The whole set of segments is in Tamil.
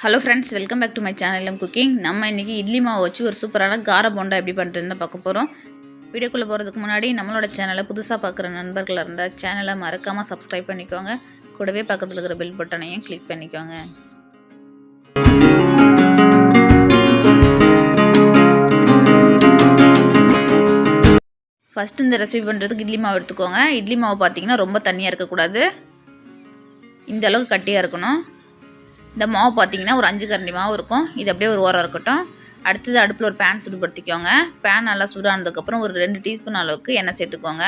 Hello friends welcome back to my channel M cooking நம்ம இன்றைக்கி இட்லி மாவு வச்சு ஒரு சூப்பரான கார போண்டா எப்படி பண்ணுறதுன்னு தான் பார்க்க போகிறோம் வீடியோக்குள்ளே போகிறதுக்கு முன்னாடி நம்மளோட சேனலை புதுசாக பார்க்குற நண்பர்கள் இருந்தால் சேனலை மறக்காமல் சப்ஸ்கிரைப் பண்ணிக்கோங்க. கூடவே பக்கத்தில் இருக்கிற பெல் பட்டனையும் கிளிக் பண்ணிக்கோங்க. ஃபஸ்ட்டு இந்த ரெசிபி பண்ணுறதுக்கு இட்லி மாவு எடுத்துக்கோங்க. இட்லி மாவு பார்த்தீங்கன்னா ரொம்ப தண்ணியாக இருக்கக்கூடாது. இந்த அளவுக்கு கட்டியாக இருக்கணும். இந்த மாவு பார்த்தீங்கன்னா ஒரு அஞ்சு கரண்டி மாவு இருக்கும். இது அப்படியே ஒரு ஓரம் இருக்கட்டும். அடுத்தது அடுப்பில் ஒரு பேன் சுடுபடுத்திக்கோங்க. பேன் நல்லா சூடானதுக்கப்புறம் ஒரு ரெண்டு டீஸ்பூன் அளவுக்கு எண்ணெய் சேர்த்துக்கோங்க.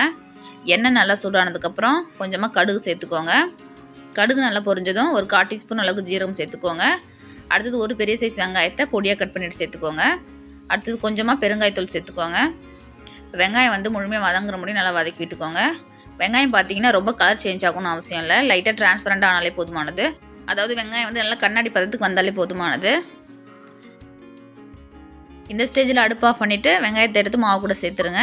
எண்ணெய் நல்லா சூடானதுக்கப்புறம் கொஞ்சமாக கடுகு சேர்த்துக்கோங்க. கடுகு நல்லா பொரிஞ்சதும் ஒரு கால் டீஸ்பூன் அளவுக்கு ஜீரகம் சேர்த்துக்கோங்க. அடுத்தது ஒரு பெரிய சைஸ் வெங்காயத்தை பொடியாக கட் பண்ணிட்டு சேர்த்துக்கோங்க. அடுத்தது கொஞ்சமாக பெருங்காயத்தூள் சேர்த்துக்கோங்க. வெங்காயம் வந்து முழுமையாக வதங்குற முடியும் நல்லா வதக்கி விட்டுக்கோங்க. வெங்காயம் பார்த்தீங்கன்னா ரொம்ப கலர் சேஞ்ச் ஆகணும்னு அவசியம் இல்லை. லைட்டாக டிரான்ஸ்பரண்ட் ஆனாலே போதுமானது. அதாவது வெங்காயம் வந்து நல்லா கண்ணாடி பதத்துக்கு வந்தாலே போதுமானது. இந்த ஸ்டேஜில் அடுப்பு ஆஃப் பண்ணிவிட்டு வெங்காயத்தை எடுத்து மாவு கூட சேர்த்துருங்க.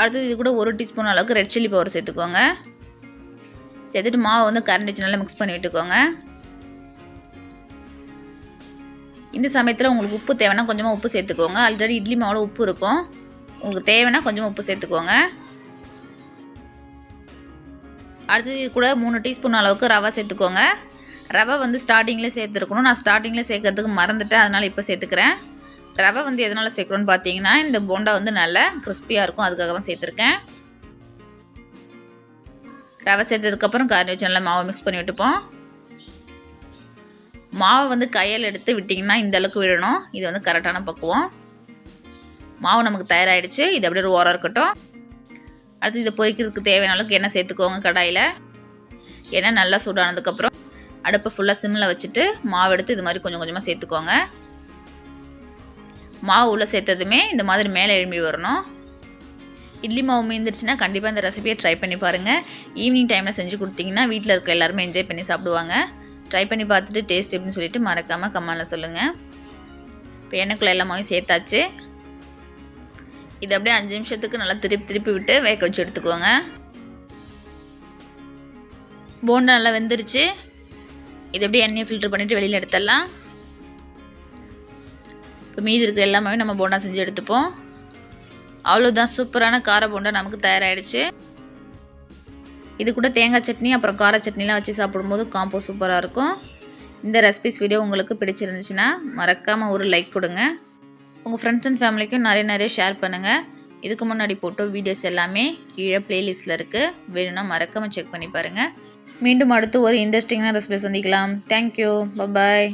அடுத்தது இது கூட ஒரு டீஸ்பூன் அளவுக்கு ரெட் சில்லி பவுடர் சேர்த்துக்கோங்க. சேர்த்துட்டு மாவை வந்து கரண்ட் வச்சு நல்லா மிக்ஸ் பண்ணி விட்டுக்கோங்க. இந்த சமயத்தில் உங்களுக்கு உப்பு தேவைன்னா கொஞ்சமாக உப்பு சேர்த்துக்கோங்க. ஆல்ரெடி இட்லி மாவில் உப்பு இருக்கும். உங்களுக்கு தேவைன்னா கொஞ்சமாக உப்பு சேர்த்துக்கோங்க. அடுத்தது கூட மூணு டீஸ்பூன் அளவுக்கு ரவை சேர்த்துக்கோங்க. ரவை வந்து ஸ்டார்டிங்கில் சேர்த்துருக்கணும். நான் ஸ்டார்டிங்கில் சேர்க்கறதுக்கு மறந்துட்டேன். அதனால் இப்போ சேர்த்துக்கிறேன். ரவை வந்து எதனால் சேர்க்கணும்னு பார்த்தீங்கன்னா இந்த போண்டா வந்து நல்லா கிறிஸ்பியாக இருக்கும். அதுக்காக தான் சேர்த்துருக்கேன். ரவை சேர்த்ததுக்கப்புறம் கறி வச்சு நல்லா மாவை மிக்ஸ் பண்ணி விட்டுப்போம். மாவை வந்து கையில் எடுத்து விட்டிங்கன்னா இந்த அளவுக்கு விடணும். இது வந்து கரெக்டான பக்குவம். மாவு நமக்கு தயாராகிடுச்சு இது அப்படியே ஒரு ஓரம் இருக்கட்டும். அடுத்து இதை பொரிக்கிறதுக்கு தேவையான அளவுக்கு எண்ணெய் சேர்த்துக்கோங்க கடாயில். எண்ணெய் நல்லா சூடானதுக்கப்புறம் அடுப்பை ஃபுல்லாக சிம்மில் வச்சுட்டு மாவு எடுத்து இது மாதிரி கொஞ்சம் கொஞ்சமாக சேர்த்துக்கோங்க. மாவு உள்ளே சேர்த்ததுமே இந்த மாதிரி மேலே எழும்பி வரணும். இட்லி மாவு மீந்துருச்சுன்னா கண்டிப்பாக இந்த ரெசிபியை ட்ரை பண்ணி பாருங்கள் ஈவினிங் டைமில் செஞ்சு கொடுத்தீங்கன்னா வீட்டில் இருக்க எல்லாருமே என்ஜாய் பண்ணி சாப்பிடுவாங்க. ட்ரை பண்ணி பார்த்துட்டு டேஸ்ட் எப்படின்னு சொல்லிட்டு மறக்காமல் கம்மாவில் சொல்லுங்கள் இப்போ எண்ணெய்க்குள்ளே எல்லா சேர்த்தாச்சு. இது அப்படியே அஞ்சு நிமிஷத்துக்கு நல்லா திருப்பி திருப்பி விட்டு வேக வச்சு எடுத்துக்கோங்க. போண்டா நல்லா வெந்துருச்சு. இது அப்படியே எண்ணெயை ஃபில்டர் பண்ணிவிட்டு வெளியில் எடுத்துடலாம். இப்போ மீதி இருக்கிற எல்லாமே நம்ம போண்டா செஞ்சு எடுத்துப்போம். அவ்வளோதான் சூப்பரான கார போண்டா நமக்கு தயாராகிடுச்சு இது கூட தேங்காய் சட்னி அப்புறம் கார சட்னிலாம் வச்சு சாப்பிடும்போது காம்போ சூப்பராக இருக்கும். இந்த ரெசிபிஸ் வீடியோ உங்களுக்கு பிடிச்சிருந்துச்சுன்னா மறக்காமல் ஒரு லைக் கொடுங்க. உங்கள் ஃப்ரெண்ட்ஸ் அண்ட் ஃபேமிலிக்கும் நிறைய நிறைய ஷேர் பண்ணுங்கள் இதுக்கு முன்னாடி போட்டோ வீடியோஸ் எல்லாமே கீழே ப்ளேலிஸ்ட்டில் இருக்குது வேணும்னா மறக்காமல் செக் பண்ணி பாருங்கள் மீண்டும் அடுத்து ஒரு இன்ட்ரெஸ்டிங்கான ரெசிபி சந்திக்கலாம். Thank you bye bye